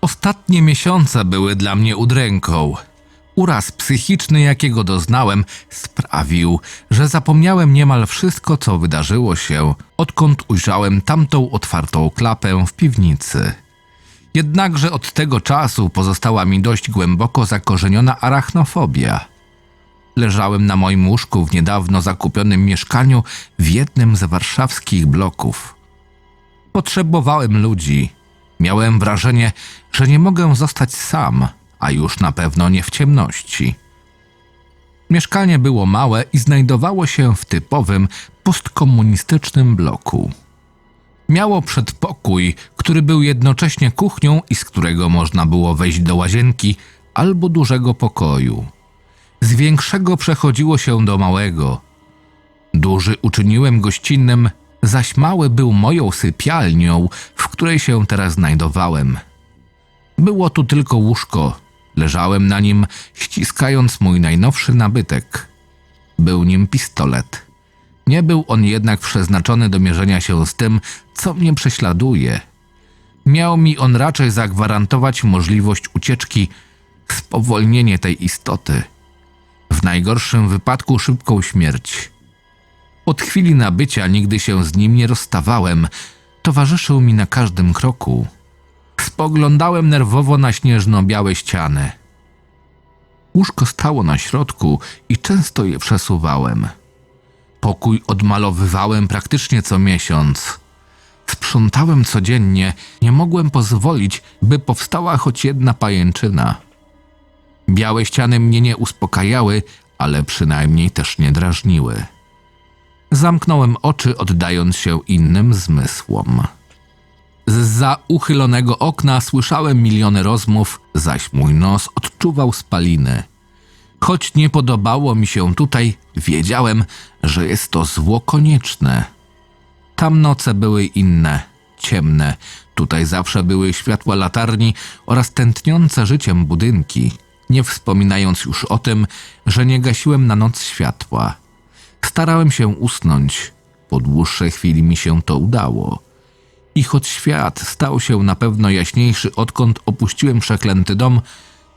Ostatnie miesiące były dla mnie udręką. Uraz psychiczny, jakiego doznałem, sprawił, że zapomniałem niemal wszystko, co wydarzyło się, odkąd ujrzałem tamtą otwartą klapę w piwnicy. Jednakże od tego czasu pozostała mi dość głęboko zakorzeniona arachnofobia. Leżałem na moim łóżku w niedawno zakupionym mieszkaniu w jednym z warszawskich bloków. Potrzebowałem ludzi. Miałem wrażenie, że nie mogę zostać sam, a już na pewno nie w ciemności. Mieszkanie było małe i znajdowało się w typowym postkomunistycznym bloku. Miało przedpokój, który był jednocześnie kuchnią i z którego można było wejść do łazienki albo dużego pokoju. Z większego przechodziło się do małego. Duży uczyniłem gościnnym, zaś mały był moją sypialnią, w której się teraz znajdowałem. Było tu tylko łóżko. Leżałem na nim, ściskając mój najnowszy nabytek. Był nim pistolet. Nie był on jednak przeznaczony do mierzenia się z tym, co mnie prześladuje. Miał mi on raczej zagwarantować możliwość ucieczki, spowolnienie tej istoty. W najgorszym wypadku szybką śmierć. Od chwili nabycia nigdy się z nim nie rozstawałem. Towarzyszył mi na każdym kroku. Spoglądałem nerwowo na śnieżno-białe ściany. Łóżko stało na środku i często je przesuwałem. Pokój odmalowywałem praktycznie co miesiąc. Sprzątałem codziennie, nie mogłem pozwolić, by powstała choć jedna pajęczyna. Białe ściany mnie nie uspokajały, ale przynajmniej też nie drażniły. Zamknąłem oczy, oddając się innym zmysłom. Z uchylonego okna słyszałem miliony rozmów, zaś mój nos odczuwał spaliny. Choć nie podobało mi się tutaj, wiedziałem, że jest to zło konieczne. Tam noce były inne, ciemne. Tutaj zawsze były światła latarni oraz tętniące życiem budynki, nie wspominając już o tym, że nie gasiłem na noc światła. Starałem się usnąć. Po dłuższej chwili mi się to udało. I choć świat stał się na pewno jaśniejszy, odkąd opuściłem przeklęty dom,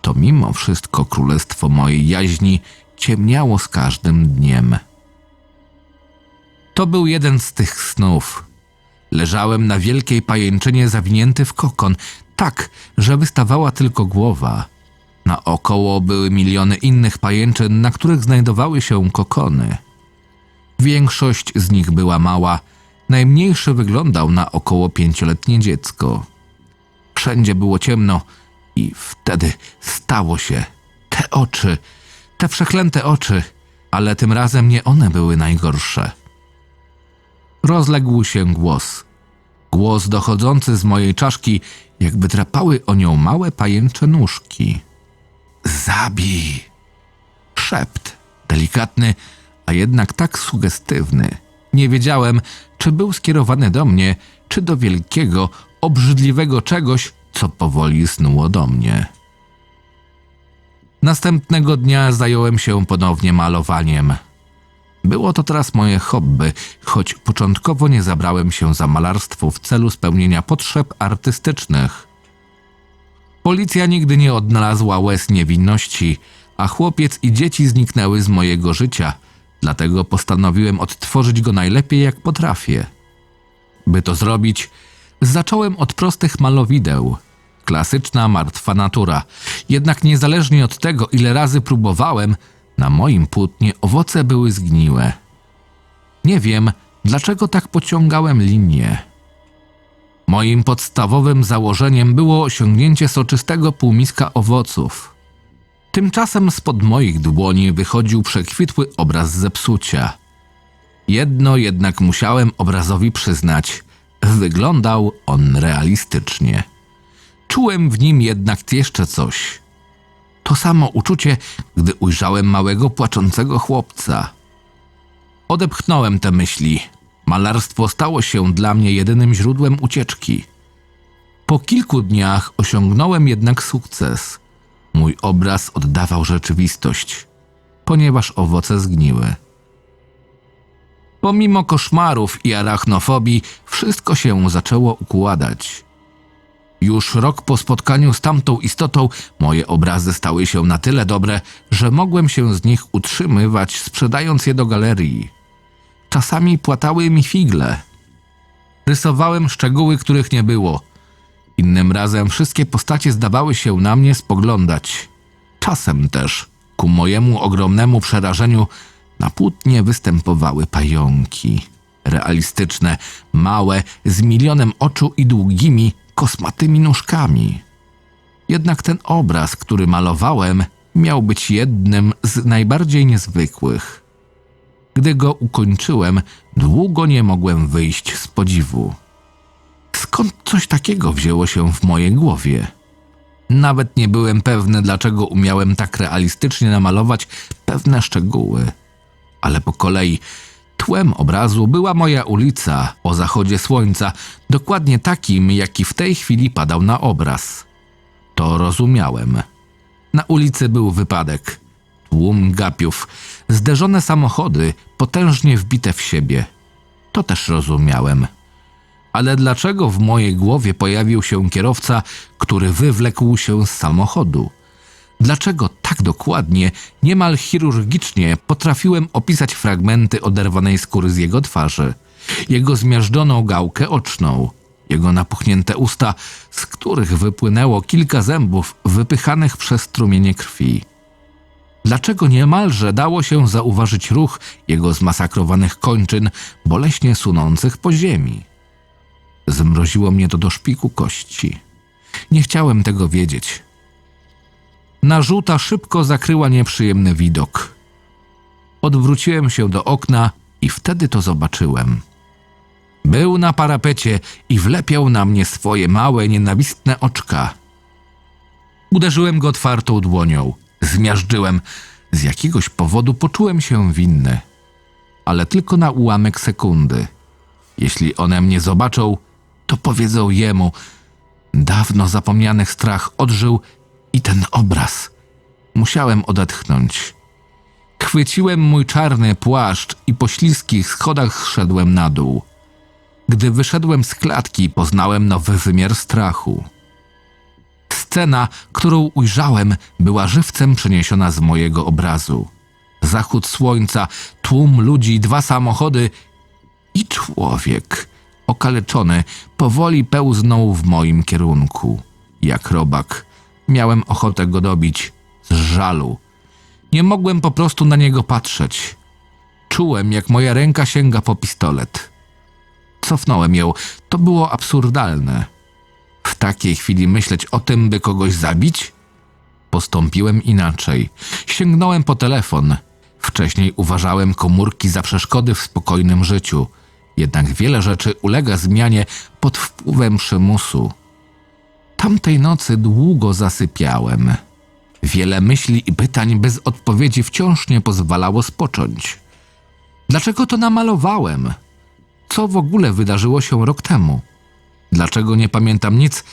to mimo wszystko królestwo mojej jaźni ciemniało z każdym dniem. To był jeden z tych snów. Leżałem na wielkiej pajęczynie zawinięty w kokon, tak, że wystawała tylko głowa. Naokoło były miliony innych pajęczyn, na których znajdowały się kokony. Większość z nich była mała, najmniejszy wyglądał na około pięcioletnie dziecko. Wszędzie było ciemno i wtedy stało się. Te oczy, te przeklęte oczy, ale tym razem nie one były najgorsze. Rozległ się głos. Głos dochodzący z mojej czaszki, jakby drapały o nią małe pajęcze nóżki. Zabij! Szept, delikatny, a jednak tak sugestywny. Nie wiedziałem, czy był skierowany do mnie, czy do wielkiego, obrzydliwego czegoś, co powoli snuło do mnie. Następnego dnia zająłem się ponownie malowaniem. Było to teraz moje hobby, choć początkowo nie zabrałem się za malarstwo w celu spełnienia potrzeb artystycznych. Policja nigdy nie odnalazła łez niewinności, a chłopiec i dzieci zniknęły z mojego życia, dlatego postanowiłem odtworzyć go najlepiej jak potrafię. By to zrobić, zacząłem od prostych malowideł. Klasyczna, martwa natura. Jednak niezależnie od tego, ile razy próbowałem, na moim płótnie owoce były zgniłe. Nie wiem, dlaczego tak pociągałem linię. Moim podstawowym założeniem było osiągnięcie soczystego półmiska owoców. Tymczasem spod moich dłoni wychodził przekwitły obraz zepsucia. Jedno jednak musiałem obrazowi przyznać: wyglądał on realistycznie. Czułem w nim jednak jeszcze coś. To samo uczucie, gdy ujrzałem małego płaczącego chłopca. Odepchnąłem te myśli. Malarstwo stało się dla mnie jedynym źródłem ucieczki. Po kilku dniach osiągnąłem jednak sukces. Mój obraz oddawał rzeczywistość, ponieważ owoce zgniły. Pomimo koszmarów i arachnofobii, wszystko się zaczęło układać. Już rok po spotkaniu z tamtą istotą moje obrazy stały się na tyle dobre, że mogłem się z nich utrzymywać, sprzedając je do galerii. Czasami płatały mi figle. Rysowałem szczegóły, których nie było. Innym razem wszystkie postacie zdawały się na mnie spoglądać. Czasem też, ku mojemu ogromnemu przerażeniu, na płótnie występowały pająki. Realistyczne, małe, z milionem oczu i długimi, kosmatymi nóżkami. Jednak ten obraz, który malowałem, miał być jednym z najbardziej niezwykłych. Gdy go ukończyłem, długo nie mogłem wyjść z podziwu. Skąd coś takiego wzięło się w mojej głowie? Nawet nie byłem pewny, dlaczego umiałem tak realistycznie namalować pewne szczegóły. Ale po kolei tłem obrazu była moja ulica o zachodzie słońca, dokładnie takim, jaki w tej chwili padał na obraz. To rozumiałem. Na ulicy był wypadek. Tłum gapiów, zderzone samochody, potężnie wbite w siebie. To też rozumiałem. Ale dlaczego w mojej głowie pojawił się kierowca, który wywlekł się z samochodu? Dlaczego tak dokładnie, niemal chirurgicznie potrafiłem opisać fragmenty oderwanej skóry z jego twarzy, jego zmiażdżoną gałkę oczną, jego napuchnięte usta, z których wypłynęło kilka zębów wypychanych przez strumienie krwi? Dlaczego niemalże dało się zauważyć ruch jego zmasakrowanych kończyn, boleśnie sunących po ziemi? Zmroziło mnie to do szpiku kości. Nie chciałem tego wiedzieć. Narzuta szybko zakryła nieprzyjemny widok. Odwróciłem się do okna i wtedy to zobaczyłem. Był na parapecie i wlepiał na mnie swoje małe, nienawistne oczka. Uderzyłem go otwartą dłonią, zmiażdżyłem. Z jakiegoś powodu poczułem się winny, ale tylko na ułamek sekundy. Jeśli one mnie zobaczą, to powiedzą jemu. Dawno zapomniany strach odżył i ten obraz. Musiałem odetchnąć. Chwyciłem mój czarny płaszcz i po śliskich schodach szedłem na dół. Gdy wyszedłem z klatki, poznałem nowy wymiar strachu. Scena, którą ujrzałem, była żywcem przeniesiona z mojego obrazu. Zachód słońca, tłum ludzi, dwa samochody i człowiek, okaleczony, powoli pełznął w moim kierunku. Jak robak, miałem ochotę go dobić z żalu. Nie mogłem po prostu na niego patrzeć. Czułem, jak moja ręka sięga po pistolet. Cofnąłem ją. To było absurdalne. W takiej chwili myśleć o tym, by kogoś zabić? Postąpiłem inaczej. Sięgnąłem po telefon. Wcześniej uważałem komórki za przeszkody w spokojnym życiu. Jednak wiele rzeczy ulega zmianie pod wpływem przymusu. Tamtej nocy długo zasypiałem. Wiele myśli i pytań bez odpowiedzi wciąż nie pozwalało spocząć. Dlaczego to namalowałem? Co w ogóle wydarzyło się rok temu? Dlaczego nie pamiętam nic,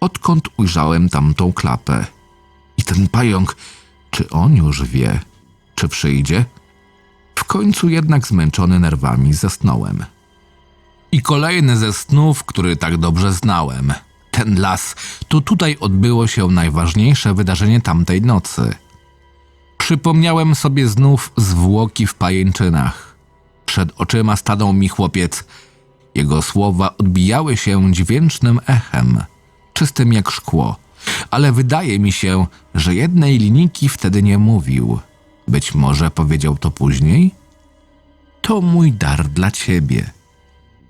odkąd ujrzałem tamtą klapę? I ten pająk, czy on już wie, czy przyjdzie? W końcu jednak zmęczony nerwami zasnąłem. I kolejny ze snów, który tak dobrze znałem. Ten las, to tutaj odbyło się najważniejsze wydarzenie tamtej nocy. Przypomniałem sobie znów zwłoki w pajęczynach. Przed oczyma stanął mi chłopiec. Jego słowa odbijały się dźwięcznym echem, czystym jak szkło, ale wydaje mi się, że jednej linijki wtedy nie mówił. Być może powiedział to później? To mój dar dla ciebie.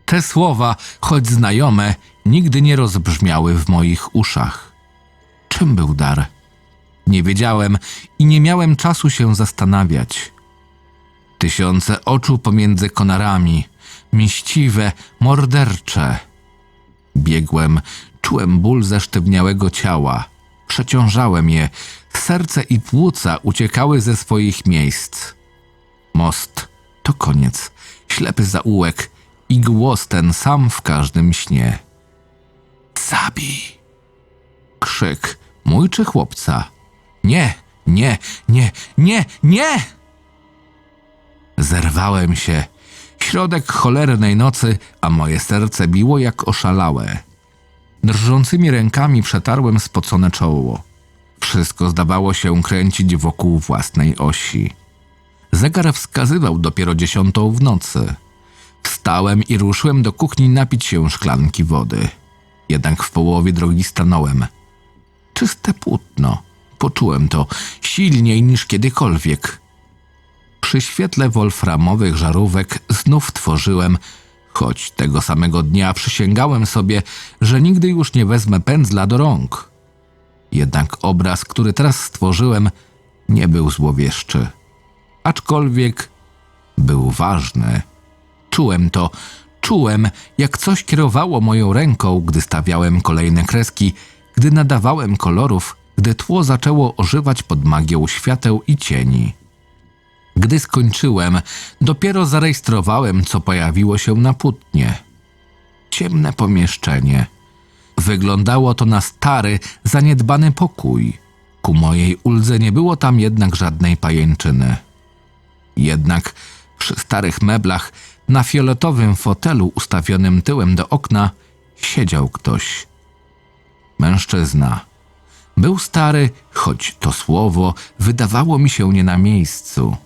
Te słowa, choć znajome, nigdy nie rozbrzmiały w moich uszach. Czym był dar? Nie wiedziałem i nie miałem czasu się zastanawiać. Tysiące oczu pomiędzy konarami, mściwe, mordercze. Biegłem, czułem ból zesztywniałego ciała. Przeciążałem je, serce i płuca uciekały ze swoich miejsc. Most to koniec, ślepy zaułek i głos ten sam w każdym śnie. Zabij! Krzyk, mój czy chłopca? Nie, nie, nie, nie, nie! Zerwałem się. Środek cholernej nocy, a moje serce biło jak oszalałe. Drżącymi rękami przetarłem spocone czoło. Wszystko zdawało się kręcić wokół własnej osi. Zegar wskazywał dopiero dziesiątą w nocy. Wstałem i ruszyłem do kuchni napić się szklanki wody. Jednak w połowie drogi stanąłem. Czyste płótno. Poczułem to silniej niż kiedykolwiek. Przy świetle wolframowych żarówek znów tworzyłem, choć tego samego dnia przysięgałem sobie, że nigdy już nie wezmę pędzla do rąk. Jednak obraz, który teraz stworzyłem, nie był złowieszczy. Aczkolwiek był ważny. Czułem to, czułem, jak coś kierowało moją ręką, gdy stawiałem kolejne kreski, gdy nadawałem kolorów, gdy tło zaczęło ożywać pod magią świateł i cieni. Gdy skończyłem, dopiero zarejestrowałem, co pojawiło się na płótnie. Ciemne pomieszczenie. Wyglądało to na stary, zaniedbany pokój. Ku mojej uldze nie było tam jednak żadnej pajęczyny. Jednak przy starych meblach, na fioletowym fotelu ustawionym tyłem do okna, siedział ktoś. Mężczyzna. Był stary, choć to słowo wydawało mi się nie na miejscu.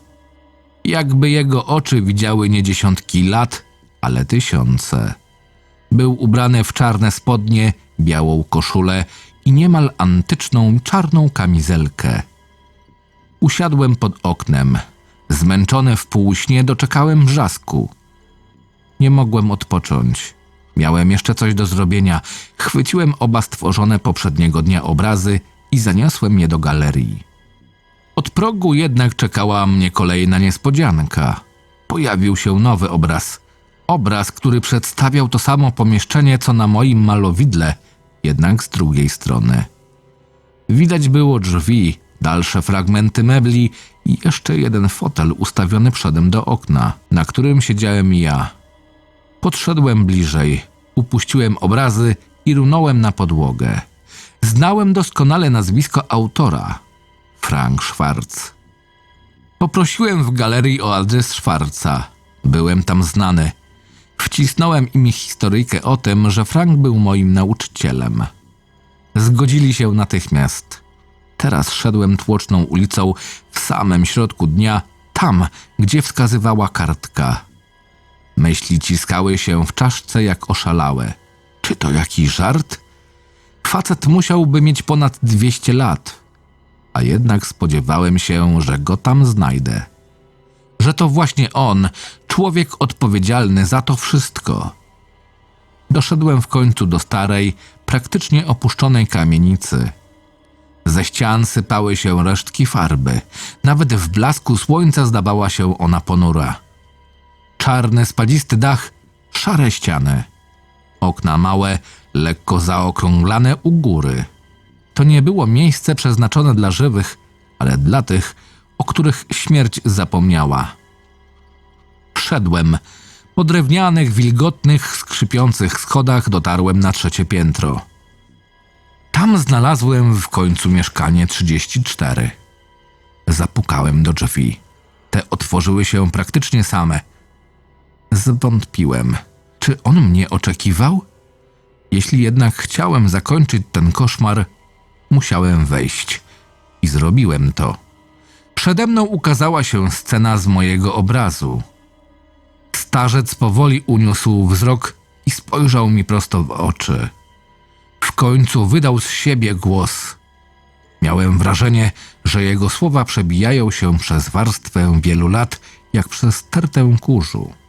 Jakby jego oczy widziały nie dziesiątki lat, ale tysiące. Był ubrany w czarne spodnie, białą koszulę i niemal antyczną czarną kamizelkę. Usiadłem pod oknem. Zmęczony w półśnie doczekałem brzasku. Nie mogłem odpocząć. Miałem jeszcze coś do zrobienia. Chwyciłem oba stworzone poprzedniego dnia obrazy i zaniosłem je do galerii. Od progu jednak czekała mnie kolejna niespodzianka. Pojawił się nowy obraz. Obraz, który przedstawiał to samo pomieszczenie, co na moim malowidle, jednak z drugiej strony. Widać było drzwi, dalsze fragmenty mebli i jeszcze jeden fotel ustawiony przodem do okna, na którym siedziałem ja. Podszedłem bliżej, upuściłem obrazy i runąłem na podłogę. Znałem doskonale nazwisko autora Frank Schwarz. Poprosiłem w galerii o adres Schwarza. Byłem tam znany. Wcisnąłem im historyjkę o tym, że Frank był moim nauczycielem. Zgodzili się natychmiast. Teraz szedłem tłoczną ulicą w samym środku dnia, tam, gdzie wskazywała kartka. Myśli ciskały się w czaszce jak oszalałe. Czy to jakiś żart? Facet musiałby mieć ponad 200 lat, a jednak spodziewałem się, że go tam znajdę. Że to właśnie on, człowiek odpowiedzialny za to wszystko. Doszedłem w końcu do starej, praktycznie opuszczonej kamienicy. Ze ścian sypały się resztki farby. Nawet w blasku słońca zdawała się ona ponura. Czarny, spadzisty dach, szare ściany. Okna małe, lekko zaokrąglane u góry. To nie było miejsce przeznaczone dla żywych, ale dla tych, o których śmierć zapomniała. Wszedłem. Po drewnianych, wilgotnych, skrzypiących schodach dotarłem na trzecie piętro. Tam znalazłem w końcu mieszkanie 34. Zapukałem do drzwi. Te otworzyły się praktycznie same. Zwątpiłem. Czy on mnie oczekiwał? Jeśli jednak chciałem zakończyć ten koszmar, musiałem wejść. I zrobiłem to. Przede mną ukazała się scena z mojego obrazu. Starzec powoli uniósł wzrok i spojrzał mi prosto w oczy. W końcu wydał z siebie głos. Miałem wrażenie, że jego słowa przebijają się przez warstwę wielu lat, jak przez stertę kurzu.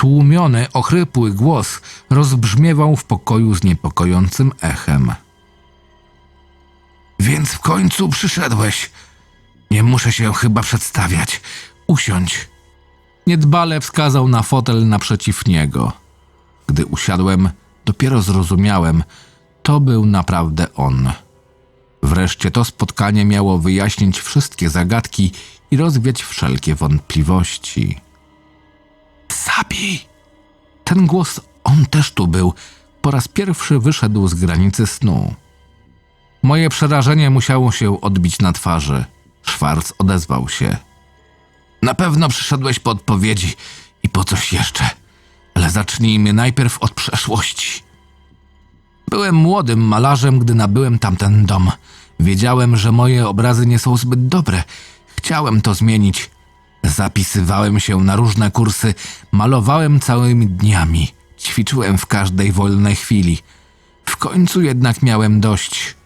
Tłumiony, ochrypły głos rozbrzmiewał w pokoju z niepokojącym echem. Więc w końcu przyszedłeś. Nie muszę się chyba przedstawiać. Usiądź. Niedbale wskazał na fotel naprzeciw niego. Gdy usiadłem, dopiero zrozumiałem, to był naprawdę on. Wreszcie to spotkanie miało wyjaśnić wszystkie zagadki i rozwiać wszelkie wątpliwości. Ten głos, on też tu był. Po raz pierwszy wyszedł z granicy snu. Moje przerażenie musiało się odbić na twarzy. Schwarz odezwał się. Na pewno przyszedłeś po odpowiedzi i po coś jeszcze, ale zacznijmy najpierw od przeszłości. Byłem młodym malarzem, gdy nabyłem tamten dom. Wiedziałem, że moje obrazy nie są zbyt dobre. Chciałem to zmienić. Zapisywałem się na różne kursy, malowałem całymi dniami, ćwiczyłem w każdej wolnej chwili. W końcu jednak miałem dość.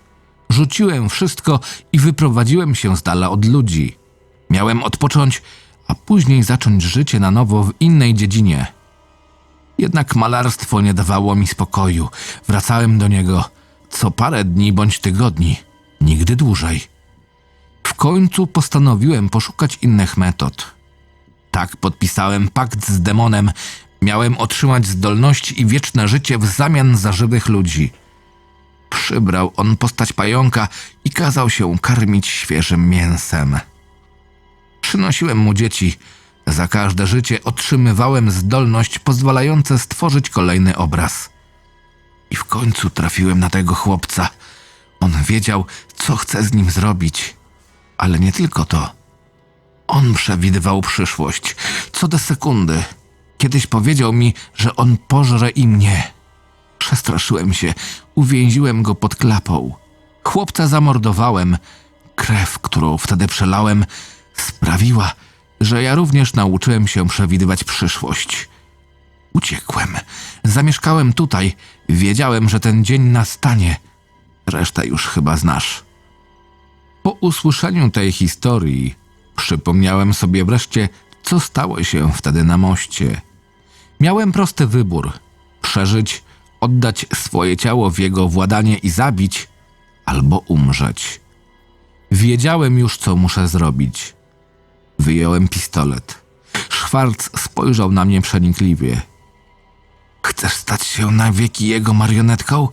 Rzuciłem wszystko i wyprowadziłem się z dala od ludzi. Miałem odpocząć, a później zacząć życie na nowo w innej dziedzinie. Jednak malarstwo nie dawało mi spokoju. Wracałem do niego co parę dni bądź tygodni, nigdy dłużej. W końcu postanowiłem poszukać innych metod. Tak podpisałem pakt z demonem. Miałem otrzymać zdolności i wieczne życie w zamian za żywych ludzi. Przybrał on postać pająka i kazał się karmić świeżym mięsem. Przynosiłem mu dzieci. Za każde życie otrzymywałem zdolność pozwalające stworzyć kolejny obraz. I w końcu trafiłem na tego chłopca. On wiedział, co chce z nim zrobić. Ale nie tylko to. On przewidywał przyszłość, co do sekundy. Kiedyś powiedział mi, że on pożre i mnie. Przestraszyłem się, uwięziłem go pod klapą. Chłopca zamordowałem. Krew, którą wtedy przelałem, sprawiła, że ja również nauczyłem się przewidywać przyszłość. Uciekłem. Zamieszkałem tutaj. Wiedziałem, że ten dzień nastanie. Resztę już chyba znasz. Po usłyszeniu tej historii przypomniałem sobie wreszcie, co stało się wtedy na moście. Miałem prosty wybór: przeżyć, oddać swoje ciało w jego władanie i zabić, albo umrzeć. Wiedziałem już, co muszę zrobić. Wyjąłem pistolet. Szwarc spojrzał na mnie przenikliwie. Chcesz stać się na wieki jego marionetką?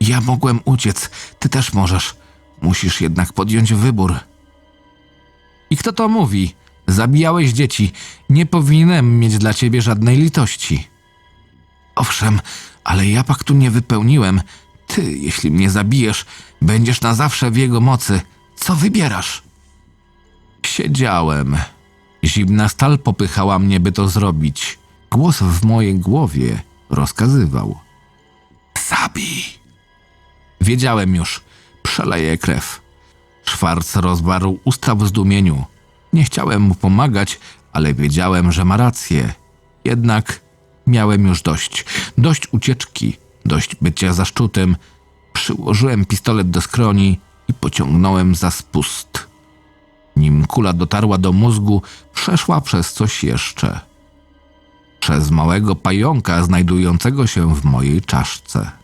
Ja mogłem uciec, ty też możesz. Musisz jednak podjąć wybór. I kto to mówi? Zabijałeś dzieci. Nie powinienem mieć dla ciebie żadnej litości. Owszem, ale ja paktu nie wypełniłem. Ty, jeśli mnie zabijesz, będziesz na zawsze w jego mocy. Co wybierasz? Siedziałem. Zimna stal popychała mnie, by to zrobić. Głos w mojej głowie rozkazywał. Zabij! Wiedziałem już. Przeleję krew. Szwarc rozwarł usta w zdumieniu. Nie chciałem mu pomagać, ale wiedziałem, że ma rację. Jednak miałem już dość. Dość ucieczki, dość bycia zaszczutem. Przyłożyłem pistolet do skroni i pociągnąłem za spust. Nim kula dotarła do mózgu, przeszła przez coś jeszcze. Przez małego pająka znajdującego się w mojej czaszce.